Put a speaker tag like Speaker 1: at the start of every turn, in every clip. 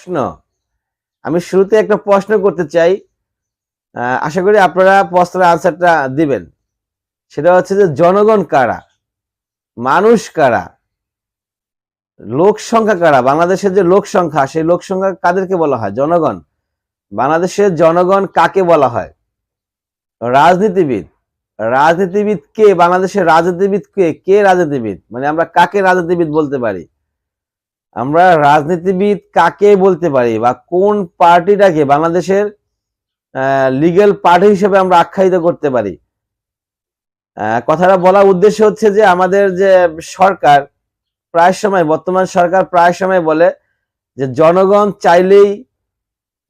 Speaker 1: প্রশ্ন। আমি শুরুতে একটা প্রশ্ন করতে চাই। আশা করি আপনারা প্রশ্নের আনসারটা দিবেন। সেটা হচ্ছে যে, জনগণ কারা? মানুষ কারা? লোক সংখ্যা কারা? বাংলাদেশের যে লোক সংখ্যা, সেই লোক সংখ্যা কাদেরকে বলা হয়? জনগণ। বাংলাদেশের জনগণ কাকে বলা হয়? রাজনীতিবিদ। রাজনীতিবিদ কে? বাংলাদেশের রাজনীতিবিদ কে? কে রাজনীতিবিদ? মানে আমরা কাকে রাজনীতিবিদ বলতে পারি? আমরা রাজনীতিবিদ কাকে বলতে পারি বা কোন পার্টিটাকে বাংলাদেশের লিগ্যাল পার্টি হিসেবে আমরা আখ্যায়িত করতে পারি? কথাটা বলার উদ্দেশ্য হচ্ছে যে আমাদের যে সরকার, প্রায় সময়, বর্তমান সরকার প্রায় সময় বলে যে জনগণ চাইলেই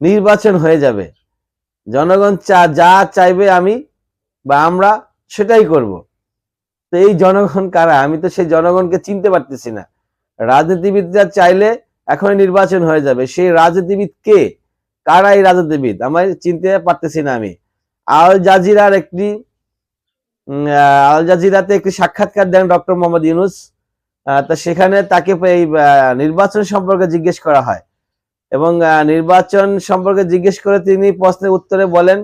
Speaker 1: নির্বাচন হয়ে যাবে। জনগণ চা, যা চাইবে আমি বা আমরা সেটাই করব। তো এই জনগণ কারা? আমি তো সেই জনগণকে চিনতে পারতেছি না। রাজনীতিবিদরা চাইলে এখনই নির্বাচন হয়ে যাবে। সেই রাজনীতিবিদ কে? কারা এই রাজনীতিবিদ? আমি চিনতে পারতেছি না আমি। আল জাজিরার একটি আল জাজিরাতে একটি সাক্ষাৎকার দেন ডক্টর মোহাম্মদ ইউনুস। তা সেখানে তাকে এই নির্বাচন সম্পর্কে জিজ্ঞেস করা হয়। এবং নির্বাচন সম্পর্কে জিজ্ঞেস করে তিনি প্রশ্নের উত্তরে বলেন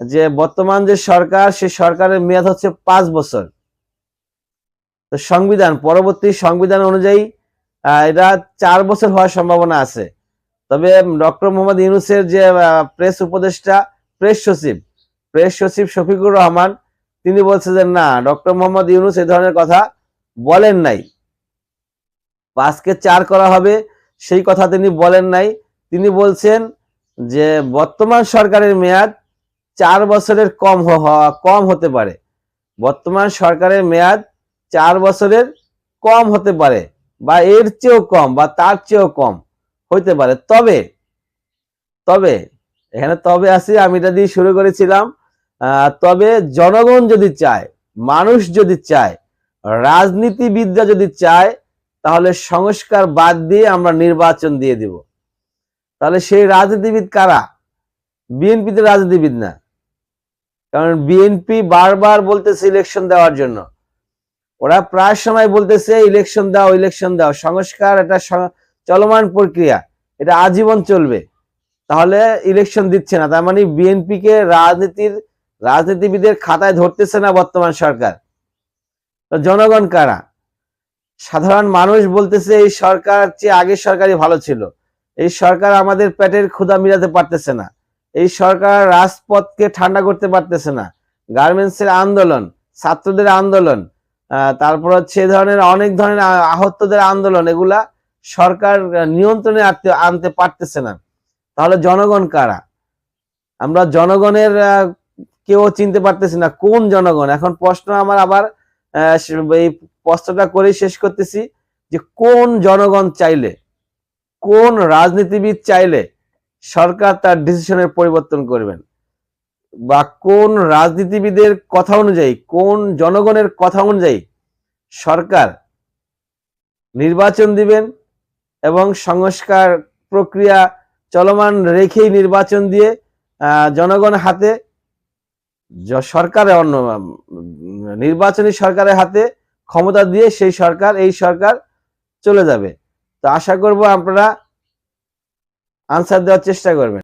Speaker 1: যে বর্তমান যে সরকার, সে সরকারের মেয়াদ হচ্ছে পাঁচ বছর। তো সংবিধান, পরবর্তী সংবিধান অনুযায়ী এটা চার বছর হওয়ার সম্ভাবনা আছে। তবে ডক্টর মোহাম্মদ ইউনুসের যে প্রেস উপদেষ্টা প্রেস সচিব প্রেস সচিব শফিকুর রহমান, তিনি বলছে যে, না, ডক্টর মোহাম্মদ ইউনুস এ ধরনের কথা বলেন নাই। পাঁচকে চার করা হবে, সেই কথা তিনি বলেন নাই। তিনি বলছেন যে, বর্তমান সরকারের মেয়াদ চার বছরের কম কম হতে পারে। বর্তমান সরকারের মেয়াদ চার বছরের কম হতে পারে বা এর চেয়েও কম বা তার চেয়েও কম হইতে পারে। তবে তবে, এখানে তবে আসি, আমি এটা দিয়ে শুরু করেছিলাম। তবে জনগণ যদি চায়, মানুষ যদি চায়, রাজনীতিবিদরা যদি চায়, তাহলে সংস্কার বাদ দিয়ে আমরা নির্বাচন দিয়ে দিব। তাহলে সেই রাজনীতিবিদ কারা? বিএনপিতে রাজনীতিবিদ না। কারণ বিএনপি বারবার বলতেছে ইলেকশন দেওয়ার জন্য। ওরা প্রায় সময় বলতেছে ইলেকশন দাও ইলেকশন দাও। সংস্কার এটা চলমান প্রক্রিয়া। এটা আজীবন চলবে। তাহলে ইলেকশন দিচ্ছে না। তার মানে বিএনপি কে রাজনীতির, রাজনীতিবিদের খাতায় ধরতেছে না বর্তমান সরকার। জনগণ কারা? সাধারণ মানুষ বলতেছে, এই সরকার চেয়ে আগের সরকারই ভালো ছিল। এই সরকার আমাদের পেটের ক্ষুধা মিলাতে পারতেছে না। এই সরকার রাজপথকে ঠান্ডা করতে পারতেছে না। গার্মেন্টস এর আন্দোলন, ছাত্রদের আন্দোলন তারপর হচ্ছে ধরনের অনেক ধরনের আহতদের আন্দোলন, এগুলা সরকার নিয়ন্ত্রণে আনতে আনতে পারতেছে না। তাহলে জনগণ কারা? আমরা জনগণের কেউ চিনতে পারতেছি না কোন জনগণ। এখন প্রশ্ন আমার আবার এই প্রশ্নটা করে শেষ করতেছি যে কোন জনগণ চাইলে, কোন রাজনীতিবিদ চাইলে সরকার তার ডিসিশনের পরিবর্তন করবেন? বা কোন রাজনীতিবিদের কথা অনুযায়ী কোন জনগণের কথা অনুযায়ী সরকার নির্বাচন দিবেন এবং সংস্কার প্রক্রিয়া চলমান রেখেই নির্বাচন দিয়ে আহ, জনগণের হাতে সরকারের অন্য নির্বাচনী সরকারের হাতে ক্ষমতা দিয়ে সেই সরকার এই সরকার চলে যাবে। তো আশা করব আপনারা আনসার দেওয়ার চেষ্টা করবেন।